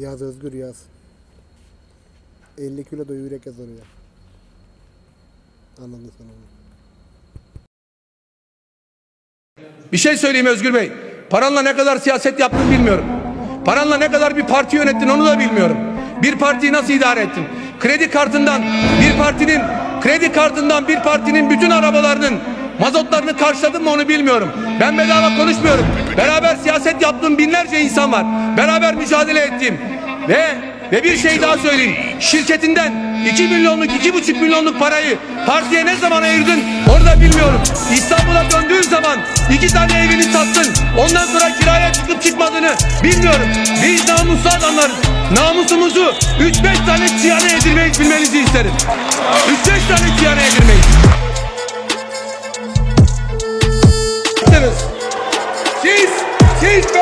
Yaz Özgür yaz. 50 kilo da yürek yaz oraya. Anladın sen onu. Bir şey söyleyeyim Özgür Bey. Paranla ne kadar siyaset yaptın bilmiyorum. Paranla ne kadar bir parti yönettin onu da bilmiyorum. Bir partiyi nasıl idare ettin? Kredi kartından bir partinin kredi kartından bir partinin bütün arabalarının mazotlarını karşıladın mı onu bilmiyorum. Ben bedava konuşmuyorum. Beraber siyaset yaptığım binlerce insan var. Beraber mücadele ettiğim ve ve bir şey daha söyleyeyim. Şirketinden 2 milyonluk, 2,5 milyonluk parayı partiye ne zaman ayırdın onu da bilmiyorum. İstanbul'a döndüğün zaman iki tane evini sattın. Ondan sonra kiraya çıkıp çıkmadığını bilmiyorum. Biz namuslu adamlarız. Namusumuzu 3-5 tane çiyana yedirmeyi bilmenizi isterim. 3-5 tane çiyana yedirmeyi. Keep.